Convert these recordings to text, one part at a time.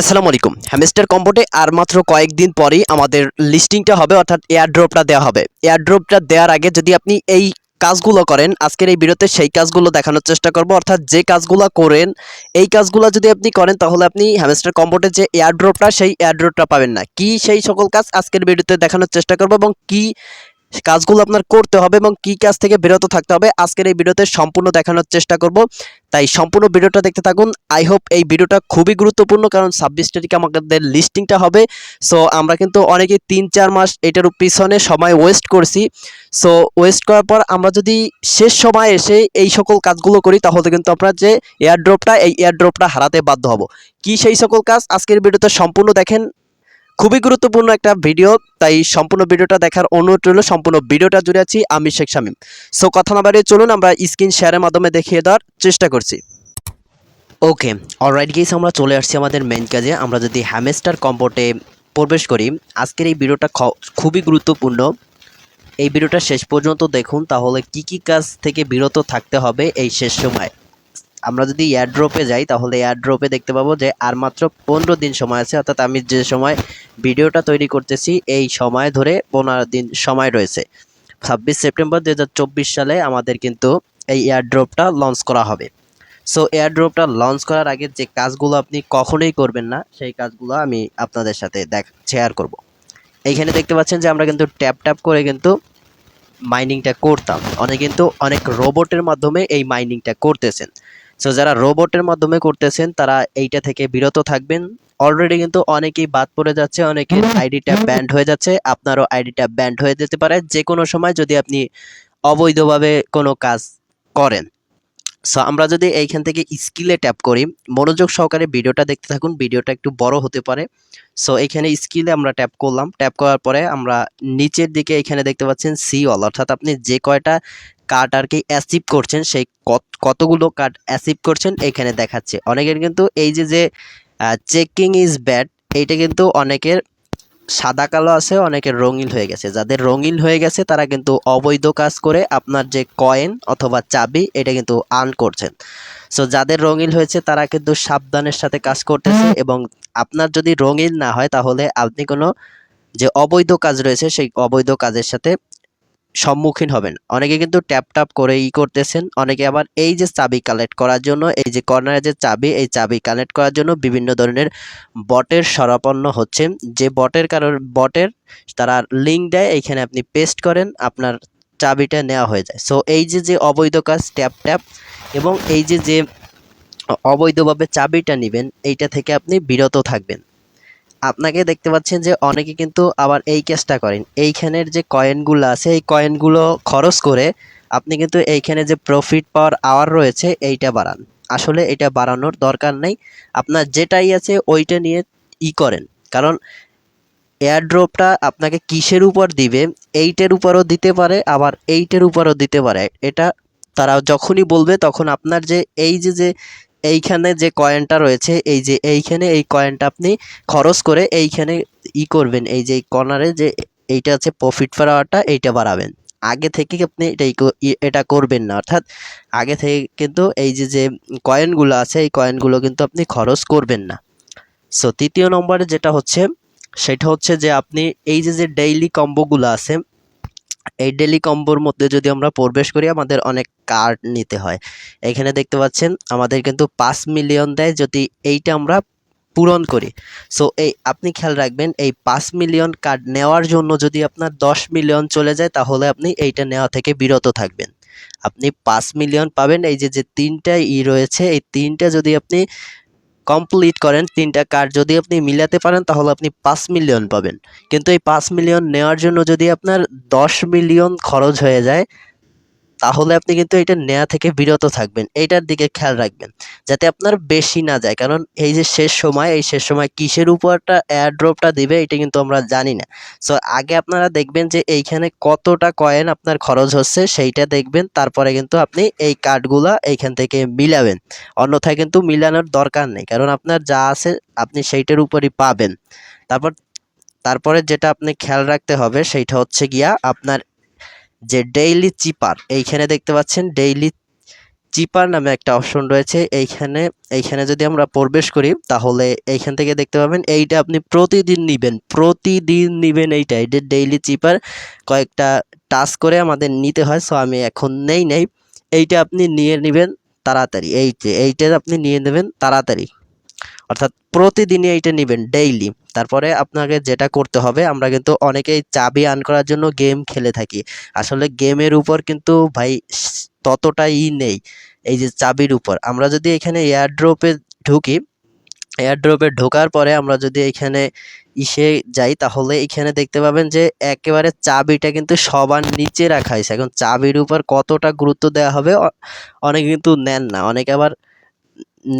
আসসালামু আলাইকুম। হ্যামস্টার কম্বোটে আর মাত্র কয়েকদিন পরেই আমাদের লিস্টিংটা হবে, অর্থাৎ এয়ার ড্রপটা দেওয়া হবে। এয়ার ড্রপটা দেওয়ার আগে যদি আপনি এই কাজগুলো করেন, আজকের এই ভিডিওতে সেই কাজগুলো দেখানোর চেষ্টা করব। অর্থাৎ যে কাজগুলো করেন, এই কাজগুলো যদি আপনি করেন, তাহলে আপনি হ্যামস্টার কম্বোটের যে এয়ার ড্রপটা সেই এয়ার ড্রপটা পাবেন না। কি সেই সকল কাজ আজকের ভিডিওতে দেখানোর চেষ্টা করব এবং কি কাজগুলো আপনার করতে হবে এবং কি কাজ থেকে বিরত থাকতে হবে, আজকের এই ভিডিওতে সম্পূর্ণ দেখানোর চেষ্টা করব। তাই সম্পূর্ণ ভিডিওটা দেখতে থাকুন। আই হোপ এই ভিডিওটা খুবই গুরুত্বপূর্ণ, কারণ ছাব্বিশ তারিখে আমাদের লিস্টিংটা হবে। সো আমরা কিন্তু অনেকেই তিন, চার মাস এটার পিছনে সময় ওয়েস্ট করছি। সো ওয়েস্ট করার পর আমরা যদি শেষ সময় এসে এই সকল কাজগুলো করি, তাহলে কিন্তু আপনার যে এয়ারড্রপটা এই এয়ারড্রপটা হারাতে বাধ্য হব। কি সেই সকল কাজ? আজকের ভিডিওতে সম্পূর্ণ দেখেন। খুবই গুরুত্বপূর্ণ একটা ভিডিও, তাই সম্পূর্ণ ভিডিওটা দেখার অনুরোধ রইল, সম্পূর্ণ ভিডিওটা জুড়ে আছি আমি শেখ শামীম। সো কথা না বাড়িয়ে চলুন, আমরা স্ক্রিন শেয়ারের মাধ্যমে দেখিয়ে দেওয়ার চেষ্টা করছি। ওকে অলরাইট গেস আমরা চলে আসছি আমাদের মেন কাজে। আমরা যদি হ্যামেস্টার কম্পোর্টে প্রবেশ করি, আজকের এই ভিডিওটা খুবই গুরুত্বপূর্ণ। এই ভিডিওটা শেষ পর্যন্ত দেখুন, তাহলে কি কি কাজ থেকে বিরত থাকতে হবে এই শেষ সময়। আমরা যদি এয়ারড্রপে যাই, তাহলে এয়ারড্রপে দেখতে পাবো যে আর মাত্র পনেরো দিন সময় আছে। অর্থাৎ আমি যে সময় ভিডিওটা তৈরি করতেছি, এই সময় ধরে পনেরো দিন সময় রয়েছে। ছাব্বিশ সেপ্টেম্বর দু হাজার চব্বিশ সালে আমাদের কিন্তু এই এয়ারড্রপটা লঞ্চ করা হবে। সো এয়ারড্রপটা লঞ্চ করার আগে যে কাজগুলো আপনি কখনোই করবেন না, সেই কাজগুলো আমি আপনাদের সাথে দেখ শেয়ার করব। এইখানে দেখতে পাচ্ছেন যে আমরা কিন্তু ট্যাপ ট্যাপ করে কিন্তু মাইনিংটা করতাম। অনেক কিন্তু অনেক রোবটের মাধ্যমে এই মাইনিংটা করতেছেন। সো যারা রোবটের মাধ্যমে করতেছেন, তারা এইটা থেকে বিরত থাকবেন। অলরেডি কিন্তু অনেকেই বাদ পড়ে যাচ্ছে, অনেকের আইডিটা ব্যান্ড হয়ে যাচ্ছে। আপনারও আইডিটা ব্যান্ড হয়ে যেতে পারে। যে কোনো সময় যদি আপনি অবৈধভাবে কোনো কাজ করেন। সো আমরা যদি এইখান থেকে স্কিলে ট্যাপ করি, মনোযোগ সহকারে ভিডিওটা দেখতে থাকুন। ভিডিওটা একটু বড় হতে পারে। সো এখানে স্কিলে আমরা ট্যাপ করলাম। ট্যাপ করার পরে আমরা নিচের দিকে এখানে দেখতে পাচ্ছেন সি অল অর্থাৎ আপনি যে কয়টা কার্ড আর কি অ্যাচিভ করছেন, সেই কত- কতগুলো কার্ড অ্যাচিভ করছেন এখানে দেখাচ্ছে। অনেকের কিন্তু এই যে যে চেকিং ইজ ব্যাড এইটা কিন্তু অনেকের সাদা কালো আছে, অনেকের রঙিন হয়ে গেছে। যাদের রঙিন হয়ে গেছে, তারা কিন্তু অবৈধ কাজ করে আপনার যে কয়েন অথবা চাবি, এটা কিন্তু আর্ন করছেন। সো যাদের রঙিন হয়েছে, তারা কিন্তু সাবধানের সাথে কাজ করতেছে এবং আপনার যদি রঙিন না হয়, তাহলে আপনি কোনো যে অবৈধ কাজ রয়েছে, সেই অবৈধ কাজের সাথে সম্মুখীন হবেন। অনেকে কিন্তু ট্যাপ ট্যাপ করে ই করতেছেন, অনেকে আবার এই যে চাবি কালেক্ট করার জন্য, এই যে কর্নারে যে চাবি, এই চাবি কালেক্ট করার জন্য বিভিন্ন ধরনের বটের সরাপন্ন হচ্ছে। যে বটের কারণ বটের তারা লিঙ্ক দেয়, এইখানে আপনি পেস্ট করেন, আপনার চাবিটা নেওয়া হয়ে যায়। সো এই যে যে অবৈধ কাজ ট্যাপ ট্যাপ এবং এই যে যে অবৈধভাবে চাবিটা নেবেন, এইটা থেকে আপনি বিরত থাকবেন। আপনাকে দেখতে পাচ্ছেন যে অনেকে কিন্তু আবার এই কেসটা করেন। এইখানের যে কয়েনগুলো আছে, এই কয়েনগুলো খরচ করে আপনি কিন্তু এইখানে যে প্রফিট পাওয়ার আওয়ার রয়েছে, এইটা বাড়ান। আসলে এটা বাড়ানোর দরকার নেই। আপনার যেটাই আছে, ওইটা নিয়ে ই করেন। কারণ এয়ারড্রপটা আপনাকে কিসের উপর দিবে? এইটের উপরও দিতে পারে, আবার এইটের উপরও দিতে পারে। এটা তারা যখনই বলবে, তখন আপনার যে, এই যে যে এইখানে যে কয়েনটা রয়েছে, এই যে এইখানে এই কয়েনটা আপনি খরচ করে এইখানে ই করবেন। এই যে কর্নারে যে এইটা আছে প্রফিট পাওয়ারটা এইটা বাড়াবেন। আগে থেকে আপনি এটা এটা করবেন না। অর্থাৎ আগে থেকে কিন্তু এই যে যে কয়েনগুলো আছে, এই কয়েনগুলো কিন্তু আপনি খরচ করবেন না। সো তৃতীয় নম্বরে যেটা হচ্ছে, সেটা হচ্ছে যে আপনি এই যে যে ডেইলি কম্বোগুলো আছে এই ডেইলি কম্বোর মধ্যে যদি আমরা প্রবেশ করি, আমাদের অনেক কার্ড নিতে হয়। এখানে দেখতে পাচ্ছেন, আমাদের কিন্তু পাঁচ মিলিয়ন দেয় যদি এইটা আমরা পূরণ করি। সো এই আপনি খেয়াল রাখবেন, এই পাঁচ মিলিয়ন কার্ড নেওয়ার জন্য যদি আপনার দশ মিলিয়ন চলে যায়, তাহলে আপনি এইটা নেওয়া থেকে বিরত থাকবেন। আপনি পাঁচ মিলিয়ন পাবেন, এই যে যে তিনটা ই রয়েছে, এই তিনটা যদি আপনি কমপ্লিট করেন তিনটা কার্ড। যদি আপনি মিলাতে পারেন, তাহলে আপনি পাঁচ মিলিয়ন পাবেন। কিন্তু এই পাঁচ মিলিয়ন নেওয়ার জন্য যদি আপনার দশ মিলিয়ন খরচ হয়ে যায় তাহলে আপনি কিন্তু এটা নেওয়া থেকে বিরত থাকবেন। এইটার দিকে খেয়াল রাখবেন। যাতে আপনার বেশি না যায়। কারণ এই যে শেষ সময়, এই শেষ সময় কিসের উপরটা এয়ারড্রপটা দিবে, এটা কিন্তু আমরা জানি না। সো আগে আপনারা দেখবেন যে এইখানে কতটা কয়েন আপনার খরচ হচ্ছে, সেইটা দেখবেন। তারপরে কিন্তু আপনি এই কার্ডগুলা এইখান থেকে মিলাবেন। অন্যথায় কিন্তু মিলানোর দরকার নেই। কারণ আপনার যা আছে, আপনি সেইটার উপরই পাবেন। তারপর, তারপরে যেটা আপনি খেয়াল রাখতে হবে, সেইটা হচ্ছে গিয়া আপনার যে ডেইলি চিপার এইখানে দেখতে পাচ্ছেন ডেইলি চিপার নামে একটা অপশন রয়েছে। এইখানে এইখানে যদি আমরা প্রবেশ করি, তাহলে এইখান থেকে দেখতে পাবেন এইটা আপনি প্রতিদিন নিবেন প্রতিদিন নিবেন এইটা। এটা ডেইলি চিপার কয়েকটা টাচ করে আমাদের নিতে হয় সো আমি এখন নেই নেই। এইটা আপনি নিয়ে নেবেন তাড়াতাড়ি, এই যে, এইটা আপনি নিয়ে নেবেন তাড়াতাড়ি। অর্থাৎ প্রতিদিনই এইটা নেবেন ডেইলি তারপরে আপনাকে যেটা করতে হবে, আমরা কিন্তু অনেকেই চাবি আর্ন করার জন্য গেম খেলে থাকি। আসলে গেমের উপর কিন্তু ভাই স- ততটা ই নেই, এই যে চাবির উপর। আমরা যদি এখানে এয়ারড্রপে ঢুকি এয়ারড্রপে ঢোকার পরে আমরা যদি এখানে ইসে যাই, তাহলে এখানে দেখতে পাবেন যে একেবারে চাবিটা কিন্তু সবার নিচে রাখা হয়েছে। এখন চাবির উপর কতটা গুরুত্ব দেওয়া হবে অনেকে কিন্তু নেন না, অনেকে আবার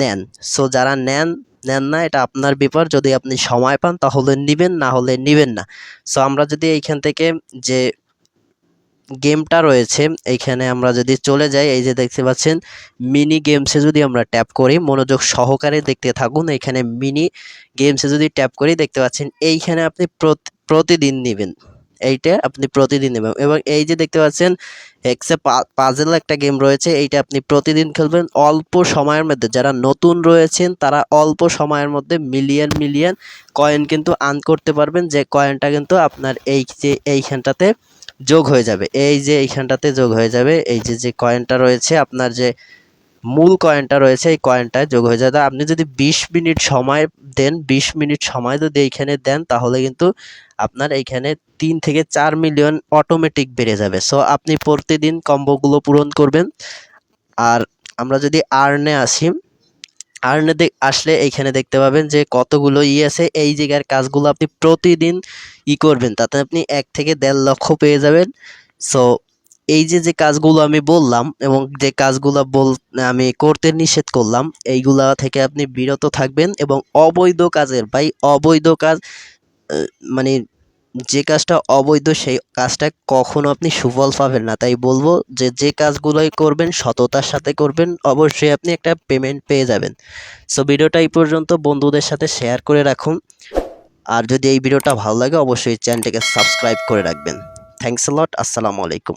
নেন। সো যারা নেন নেন না, এটা আপনার ব্যাপার। যদি আপনি সময় পান, তাহলে নিবেন, না হলে নিবেন না। সো আমরা যদি এইখান থেকে যে গেমটা রয়েছে, এইখানে আমরা যদি চলে যাই, এই যে দেখতে পাচ্ছেন মিনি গেমসে যদি আমরা ট্যাপ করি, মনোযোগ সহকারে দেখতে থাকুন এখানে মিনি গেমসে যদি ট্যাপ করি, দেখতে পাচ্ছেন, এইখানে আপনি প্রতি- প্রতিদিন নেবেন। এইটা আপনি প্রতিদিন নেবেন। এবং এই যে দেখতে পাচ্ছেন, এক্সে পাজেল একটা গেম রয়েছে, এইটা আপনি প্রতিদিন খেলবেন। অল্প সময়ের মধ্যে যারা নতুন রয়েছেন, তারা অল্প সময়ের মধ্যে মিলিয়ন মিলিয়ন কয়েন কিন্তু আর্ন করতে পারবেন। যে কয়েনটা কিন্তু আপনার এই যে এইখানটাতে যোগ হয়ে যাবে। এই যে এইখানটাতে যোগ হয়ে যাবে, এই যে যে কয়েনটা রয়েছে, আপনার যে মূল কয়েনটা রয়েছে, এই কয়েনটায় যোগ হয়ে যাবে। আপনি যদি বিশ মিনিট সময় দেন, বিশ মিনিট সময় যদি এইখানে দেন, তাহলে কিন্তু আপনার এইখানে তিন থেকে চার মিলিয়ন অটোমেটিক বেড়ে যাবে। সো আপনি প্রতিদিন কম্বোগুলো পূরণ করবেন। আর আমরা যদি আর্নে আসি আর্নে আসলে এইখানে দেখতে পাবেন যে কতগুলো ই আছে। এই জায়গার কাজগুলো আপনি প্রতিদিন ই করবেন, তাতে আপনি এক থেকে দেড় লক্ষ পেয়ে যাবেন। সো এই যে যে কাজগুলো আমি বললাম এবং যে কাজগুলো বল, আমি করতে নিষেধ করলাম, এইগুলা থেকে আপনি বিরত থাকবেন এবং অবৈধ কাজের, ভাই, অবৈধ কাজ মানে যে কাজটা অবৈধ সেই কাজটা কখনো আপনি সুফল পাবেন না। তাই বলব যে যে কাজগুলোই করবেন, সততার সাথে করবেন, অবশ্যই আপনি একটা পেমেন্ট পেয়ে যাবেন। সো ভিডিওটা এই পর্যন্ত। বন্ধুদের সাথে শেয়ার করে রাখুন। আর যদি এই ভিডিওটা ভালো লাগে, অবশ্যই চ্যানেলটিকে সাবস্ক্রাইব করে রাখবেন। থ্যাংকস লট আসসালামু আলাইকুম